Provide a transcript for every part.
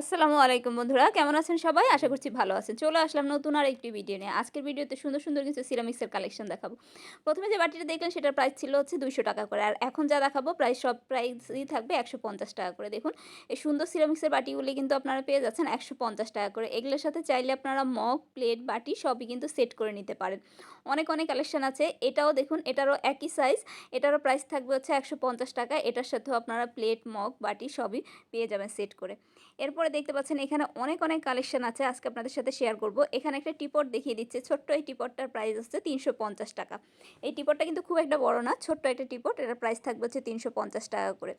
আসসালামু আলাইকুম বন্ধুরা, কেমন আছেন সবাই? আশা করছি ভালো আছেন। চলে আসলাম নতুন আর একটি ভিডিও নিয়ে। আজকের ভিডিওতে সুন্দর সুন্দর কিছু সিরামিক্সের কালেকশন দেখাবো। প্রথমে যে বাটিটা দেখলেন, সেটার প্রাইস ছিল হচ্ছে দুইশো টাকা করে। আর এখন যা দেখাবো প্রাইস সব প্রাইসই থাকবে একশো পঞ্চাশ টাকা করে। দেখুন, এই সুন্দর সিরামিক্সের বাটিগুলি কিন্তু আপনারা পেয়ে যাচ্ছেন একশো পঞ্চাশ টাকা করে। এগুলোর সাথে চাইলে আপনারা মগ প্লেট বাটি সবই কিন্তু সেট করে নিতে পারেন। অনেক অনেক কালেকশন আছে। এটাও দেখুন, এটারও একই সাইজ এটারও প্রাইস থাকবে হচ্ছে একশো পঞ্চাশ টাকা। এটার সাথেও আপনারা প্লেট মগ, বাটি সবই পেয়ে যাবেন সেট করে। এরপরে দেখতে পাচ্ছেন এখানে অনেক অনেক কালেকশন আছে। আজকে আপনাদের সাথে শেয়ার করব। এখানে একটা টিপট দেখিয়ে দিচ্ছে। ছোট্ট এই টিপটটার প্রাইস হচ্ছে তিনশো পঞ্চাশ টাকা। এই টিপটটা কিন্তু খুব একটা বড় না, ছোট্ট একটা টিপট এটার প্রাইস থাকবে হচ্ছে তিনশো পঞ্চাশ টাকা করে।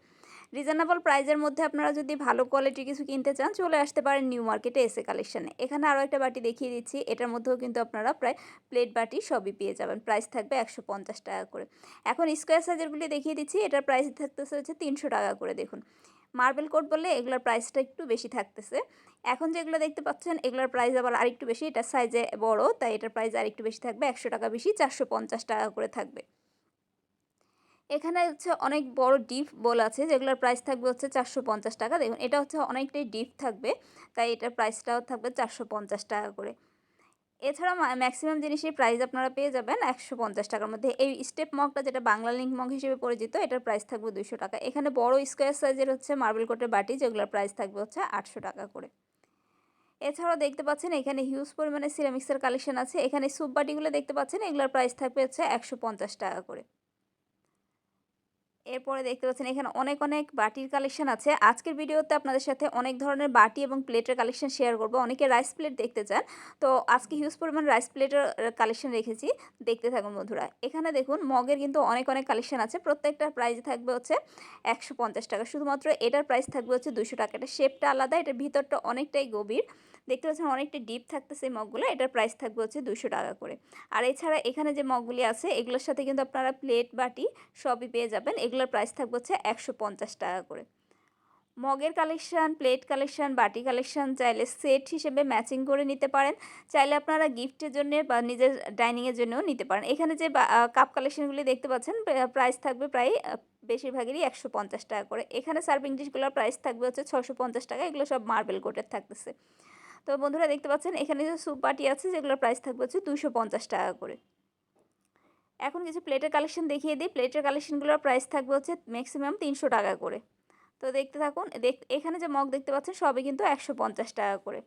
রিজনেবল প্রাইজের মধ্যে আপনারা যদি ভালো কোয়ালিটির কিছু কিনতে চান, চলে আসতে পারেন নিউ মার্কেটে এসে কালেকশানে এখানে আরও একটা বাটি দেখিয়ে দিচ্ছি। এটার মধ্যেও কিন্তু আপনারা প্রায় প্লেট বাটি সবই পেয়ে যাবেন। প্রাইস থাকবে একশো পঞ্চাশ টাকা করে। এখন স্কোয়ার সাইজেরগুলি দেখিয়ে দিচ্ছি। এটার প্রাইস থাকতেছে হচ্ছে তিনশো টাকা করে, দেখুন। মার্বেল কোট বললে এগুলোর প্রাইসটা একটু বেশি থাকতেছে। এখন যেগুলো দেখতে পাচ্ছেন, এগুলোর প্রাইস আবার আরেকটু বেশি। এটা সাইজে বড়, তাই এটার প্রাইস আরেকটু বেশি থাকবে। একশো টাকা বেশি, চারশো পঞ্চাশ টাকা করে থাকবে। এখানে হচ্ছে অনেক বড় ডিপ বল আছে, যেগুলোর প্রাইস থাকবে হচ্ছে চারশো পঞ্চাশ টাকা। দেখুন, এটা হচ্ছে অনেকটাই ডিপ থাকবে, তাই এটার প্রাইসটাও থাকবে চারশো পঞ্চাশ টাকা করে। এছাড়া ম্যাক্সিমাম জিনিসের প্রাইস আপনারা পেয়ে যাবেন একশো পঞ্চাশ টাকার মধ্যে। এই স্টেপ মগটা যেটা বাংলা লিঙ্ক মগ হিসেবে পরিচিত, এটার প্রাইস থাকবে দুশো টাকা। এখানে বড় স্কোয়ার সাইজের হচ্ছে মার্বেল কোটের বাটি, যেগুলোর প্রাইস থাকবে হচ্ছে আটশো টাকা করে। এছাড়াও দেখতে পাচ্ছেন এখানে হিউজ পরিমাণে সিরামিক্সের কালেকশন আছে। এখানে সুপ বাটিগুলো দেখতে পাচ্ছেন, এগুলোর প্রাইস থাকবে হচ্ছে একশো পঞ্চাশ টাকা করে। এরপরে দেখতে পাচ্ছেন এখানে অনেক অনেক বাটির কালেকশন আছে। আজকের ভিডিওতে আপনাদের সাথে অনেক ধরনের বাটি এবং প্লেটের কালেকশন শেয়ার করব। অনেকে রাইস প্লেট দেখতে চান, তো আজকে হিউজ পরিমাণ রাইস প্লেটের কালেকশন রেখেছি। দেখতে থাকুন বন্ধুরা। এখানে দেখুন মগের কিন্তু অনেক অনেক কালেকশন আছে। প্রত্যেকটার প্রাইস থাকবে হচ্ছে একশো পঞ্চাশ টাকা। শুধুমাত্র এটার প্রাইস থাকবে হচ্ছে দুশো টাকা। এটা শেপটা আলাদা, এটার ভিতরটা অনেকটাই গভীর। দেখতে পাচ্ছেন অনেকটা ডিপ থাকতেছে মগগুলো, এটার প্রাইস থাকবে হচ্ছে দুশো টাকা করে। আর এছাড়া এখানে যে মগগুলি আছে, এগুলোর সাথে কিন্তু আপনারা প্লেট বাটি সবই পেয়ে যাবেন, এগুলোর প্রাইস থাকবে হচ্ছে একশো পঞ্চাশ টাকা করে। মগের কালেকশান প্লেট কালেকশান বাটি কালেকশান চাইলে সেট হিসেবে ম্যাচিং করে নিতে পারেন। চাইলে আপনারা গিফটের জন্য বা নিজের ডাইনিংয়ের জন্যও নিতে পারেন। এখানে যে কাপ কালেকশানগুলি দেখতে পাচ্ছেন প্রাইস থাকবে প্রায় বেশিরভাগেরই একশো পঞ্চাশ টাকা করে। এখানে সার্ভিং ডিশগুলোর প্রাইস থাকবে হচ্ছে ছশো পঞ্চাশ টাকা, এগুলো সব মার্বেল কোটের থাকতেছে। তো বন্ধুরা দেখতে পাচ্ছেন, এখানে যে স্যুপ বাটি আছে, যেগুলোর প্রাইস থাকবে হচ্ছে দুশো টাকা করে। এখন কিছু প্লেটের কালেকশন দেখিয়ে দিই। প্লেটের কালেকশনগুলোর প্রাইস থাকবে হচ্ছে ম্যাক্সিমাম তিনশো টাকা করে। তো দেখতে থাকুন, দেখ, এখানে যে মগ দেখতে পাচ্ছেন, সবই কিন্তু একশো পঞ্চাশ টাকা করে।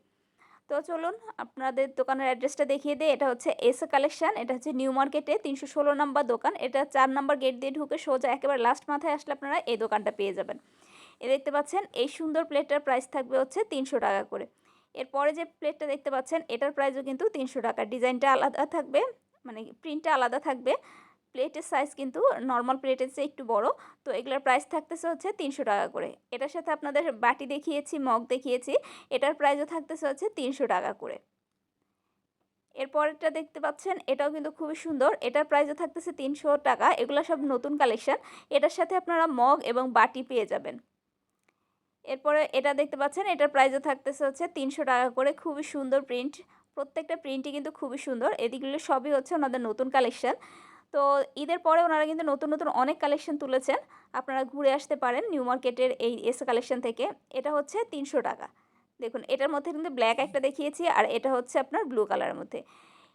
তো চলুন, আপনাদের দোকানের অ্যাড্রেসটা দেখিয়ে দিই। এটা হচ্ছে এসে কালেকশান এটা হচ্ছে নিউ মার্কেটে তিনশো ষোলো নম্বর দোকান। এটা চার নম্বর গেট দিয়ে ঢুকে সোজা একেবারে লাস্ট মাথায় আসলে আপনারা এই দোকানটা পেয়ে যাবেন। এ দেখতে পাচ্ছেন, এই সুন্দর প্লেটটার প্রাইস থাকবে হচ্ছে তিনশো টাকা করে। এরপরে যে প্লেটটা দেখতে পাচ্ছেন, এটার প্রাইসও কিন্তু তিনশো টাকা। ডিজাইনটা আলাদা থাকবে মানে প্রিন্টটা আলাদা থাকবে। প্লেটের সাইজ কিন্তু নর্মাল প্লেটের চেয়ে একটু বড়। তো এগুলোর প্রাইস থাকতেছে হচ্ছে তিনশো টাকা করে। এটার সাথে আপনাদের বাটি দেখিয়েছি, মগ দেখিয়েছি, এটার প্রাইসও থাকতেছে হচ্ছে তিনশো টাকা করে। এরপরেরটা দেখতে পাচ্ছেন, এটাও কিন্তু খুবই সুন্দর। এটার প্রাইসও থাকতেছে তিনশো টাকা। এগুলো সব নতুন কালেকশান এটার সাথে আপনারা মগ এবং বাটি পেয়ে যাবেন। এরপরে এটা দেখতে পাচ্ছেন, এটার প্রাইসও থাকতেছে হচ্ছে তিনশো টাকা করে। খুবই সুন্দর প্রিন্ট প্রত্যেকটা প্রিন্টই কিন্তু খুবই সুন্দর। এদিকগুলো সবই হচ্ছে ওনাদের নতুন কালেকশান তো ঈদের পরে ওনারা কিন্তু নতুন নতুন অনেক কালেকশন তুলেছেন। আপনারা ঘুরে আসতে পারেন নিউ মার্কেটের এই এস কালেকশন থেকে। এটা হচ্ছে তিনশো টাকা। দেখুন, এটার মধ্যে কিন্তু ব্ল্যাক একটা দেখিয়েছি আর এটা হচ্ছে আপনার ব্লু কালারের মধ্যে।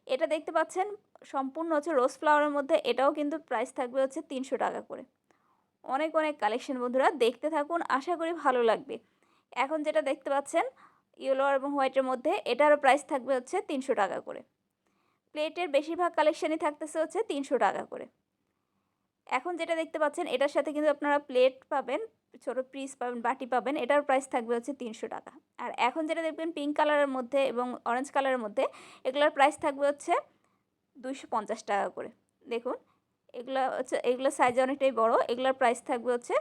এটা দেখতে পাচ্ছেন, সম্পূর্ণ হচ্ছে রোজ ফ্লাওয়ারের মধ্যে। এটাও কিন্তু প্রাইস থাকবে হচ্ছে তিনশো টাকা করে। অনেক অনেক কালেকশন বন্ধুরা দেখতে থাকুন। আশা করি ভালো লাগবে। এখন যেটা দেখতে পাচ্ছেন ইয়েলো এবং হোয়াইটের মধ্যে, এটারও প্রাইস থাকবে হচ্ছে তিনশো টাকা করে। প্লেটের বেশিরভাগ কালেকশানই থাকতেছে হচ্ছে তিনশো টাকা করে। এখন যেটা দেখতে পাচ্ছেন, এটার সাথে কিন্তু আপনারা প্লেট পাবেন, ছোটো পিস পাবেন, বাটি পাবেন, এটার প্রাইস থাকবে হচ্ছে তিনশো টাকা। আর এখন যেটা দেখবেন পিঙ্ক কালারের মধ্যে এবং অরেঞ্জ কালারের মধ্যে, এগুলোর প্রাইস থাকবে হচ্ছে দুইশো পঞ্চাশ টাকা করে। দেখুন এগুলো হচ্ছে এগুলোর সাইজ অনেকটাই বড়। এগুলোর প্রাইস থাকবে হচ্ছে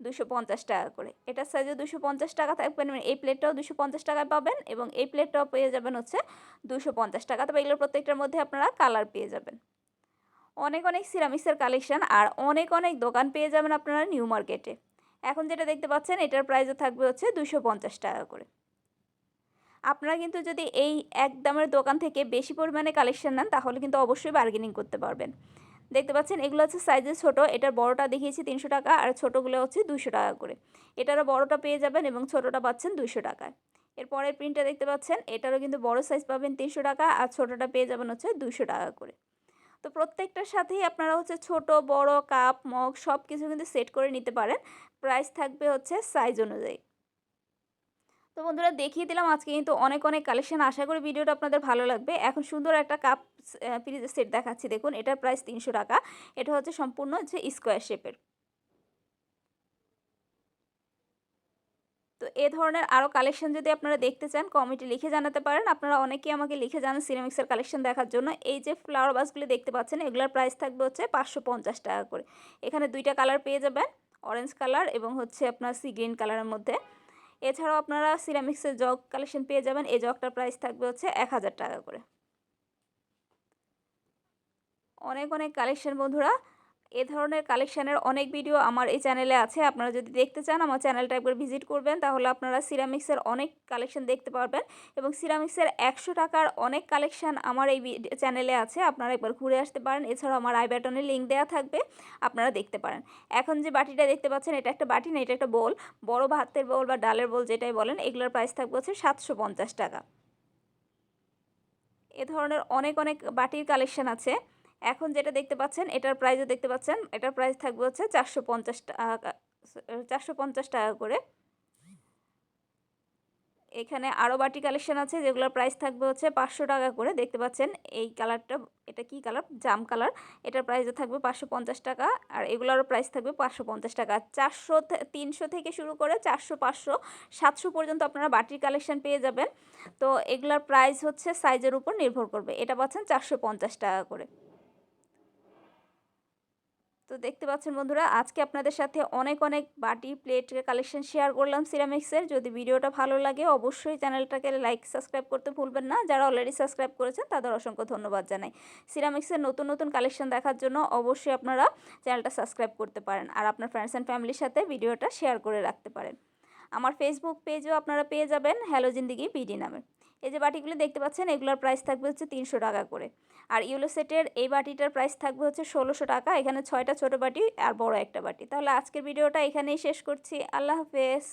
দুশো পঞ্চাশ টাকা করে। এটার সাইজে দুশো পঞ্চাশ টাকা থাকবেন মানে এই প্লেটটাও দুশো পঞ্চাশ টাকায় পাবেন এবং এই প্লেটটাও পেয়ে যাবেন হচ্ছে দুশো পঞ্চাশ টাকা। তবে এগুলোর প্রত্যেকটার মধ্যে আপনারা কালার পেয়ে যাবেন। অনেক অনেক সিরামিক্সের কালেকশান আর অনেক অনেক দোকান পেয়ে যাবেন আপনারা নিউ মার্কেটে এখন যেটা দেখতে পাচ্ছেন, এটার প্রাইসও থাকবে হচ্ছে দুশো পঞ্চাশ টাকা করে। আপনারা কিন্তু যদি এই এক দামের দোকান থেকে বেশি পরিমাণে কালেকশান নেন, তাহলে কিন্তু অবশ্যই বার্গেনিং করতে পারবেন। দেখতে পাচ্ছেন, এগুলো হচ্ছে সাইজে ছোট। এটার বড়টা দেখিয়েছি তিনশো টাকা, আর ছোটোগুলো হচ্ছে দুশো টাকা করে। এটারও বড়টা পেয়ে যাবেন এবং ছোটোটা পাচ্ছেন দুশো টাকায়। এর পরের প্রিন্টটা দেখতে পাচ্ছেন, এটারও কিন্তু বড় সাইজ পাবেন তিনশো টাকা, আর ছোটোটা পেয়ে যাবেন হচ্ছে দুশো টাকা করে। তো প্রত্যেকটার সাথেই আপনারা হচ্ছে ছোট, বড় কাপ মগ সব কিছু কিন্তু সেট করে নিতে পারেন। প্রাইস থাকবে হচ্ছে সাইজ অনুযায়ী। তো বন্ধুরা দেখিয়ে দিলাম, আজকে কিন্তু অনেক অনেক কালেকশন আশা করি ভিডিওটা আপনাদের ভালো লাগবে। এখন সুন্দর একটা কাপ ফ্রিজের সেট দেখাচ্ছি। দেখুন, এটার প্রাইস তিনশো টাকা। এটা হচ্ছে সম্পূর্ণ হচ্ছে স্কোয়ার শেপের তো এ ধরনের আরও কালেকশন যদি আপনারা দেখতে চান কমেন্টে লিখে জানাতে পারেন। আপনারা অনেকেই আমাকে লিখে জানান সিনেমিক্সের কালেকশন দেখার জন্য। এই যে ফ্লাওয়ার বাসগুলি দেখতে পাচ্ছেন, এগুলোর প্রাইস থাকবে হচ্ছে পাঁচশো পঞ্চাশ টাকা করে। এখানে দুইটা কালার পেয়ে যাবেন অরেঞ্জ কালার এবং হচ্ছে আপনার সি গ্রিন কালারের মধ্যে। এছাড়াও আপনারা সিরামিক্সের জগ কালেকশন পেয়ে যাবেন। এই জগটার প্রাইস থাকবে হচ্ছে এক হাজার টাকা করে। অনেক অনেক কালেকশন বন্ধুরা এ ধরনের কালেকশানের অনেক ভিডিও আমার এই চ্যানেলে আছে। আপনারা যদি দেখতে চান, আমার চ্যানেলটা একবার ভিজিট করবেন, তাহলে আপনারা সিরামিক্সের অনেক কালেকশন দেখতে পারবেন এবং সিরামিক্সের একশো টাকার অনেক কালেকশান আমার এই চ্যানেলে আছে। আপনারা একবার ঘুরে আসতে পারেন। এছাড়াও আমার আই ব্যাটনে লিঙ্ক দেওয়া থাকবে, আপনারা দেখতে পারেন। এখন যে বাটিটা দেখতে পাচ্ছেন, এটা একটা বাটি না, এটা একটা বোল বড় ভাতের বোল বা ডালের বোল যেটাই বলেন, এগুলোর প্রাইস থাকবে হচ্ছে সাতশো পঞ্চাশ টাকা। এ ধরনের অনেক অনেক বাটির কালেকশান আছে। এখন যেটা দেখতে পাচ্ছেন, এটার প্রাইসও দেখতে পাচ্ছেন, এটার প্রাইস থাকবে হচ্ছে চারশো পঞ্চাশ টাকা চারশো পঞ্চাশ টাকা করে। এখানে আরও বাটি কালেকশন আছে, যেগুলোর প্রাইস থাকবে হচ্ছে পাঁচশো টাকা করে। দেখতে পাচ্ছেন, এই কালারটা এটা কি কালার জাম কালার এটার প্রাইসও থাকবে পাঁচশো পঞ্চাশ টাকা, আর এগুলোরও প্রাইস থাকবে পাঁচশো পঞ্চাশ টাকা। চারশো তিনশো থেকে শুরু করে চারশো, পাঁচশো, সাতশো পর্যন্ত আপনারা বাটির কালেকশন পেয়ে যাবেন। তো এগুলোর প্রাইস হচ্ছে সাইজের উপর নির্ভর করবে। এটা পাচ্ছেন চারশো পঞ্চাশ টাকা করে। তো দেখতে পাচ্ছেন বন্ধুরা, আজকে আপনাদের সাথে অনেক অনেক বাটি প্লেট কালেকশন শেয়ার করলাম সিরামিক্সের। যদি ভিডিওটা ভালো লাগে অবশ্যই চ্যানেলটাকে লাইক, সাবস্ক্রাইব করতে ভুলবেন না। যারা অলরেডি সাবস্ক্রাইব করেছেন তাদের অসংখ্য ধন্যবাদ জানাই। সিরামিক্সের নতুন নতুন কালেকশন দেখার জন্য অবশ্যই আপনারা চ্যানেলটা সাবস্ক্রাইব করতে পারেন। আর আপনার ফ্রেন্ডস অ্যান্ড ফ্যামিলির সাথে ভিডিওটা শেয়ার করে রাখতে পারেন। আমার ফেসবুক পেজও আপনারা পেয়ে যাবেন হ্যালো জিন্দিগি বিডি নামে। এই যে বাটিগুলো দেখতে পাচ্ছেন, এগুলোর প্রাইস থাকবে হচ্ছে তিনশো টাকা করে। আর ইউলো সেটের এই বাটিটার প্রাইস থাকবে হচ্ছে ষোলোশো টাকা, এখানে ছয়টা ছোটো বাটি আর বড় একটা বাটি। তাহলে আজকের ভিডিওটা এখানেই শেষ করছি। আল্লাহ হাফেজ।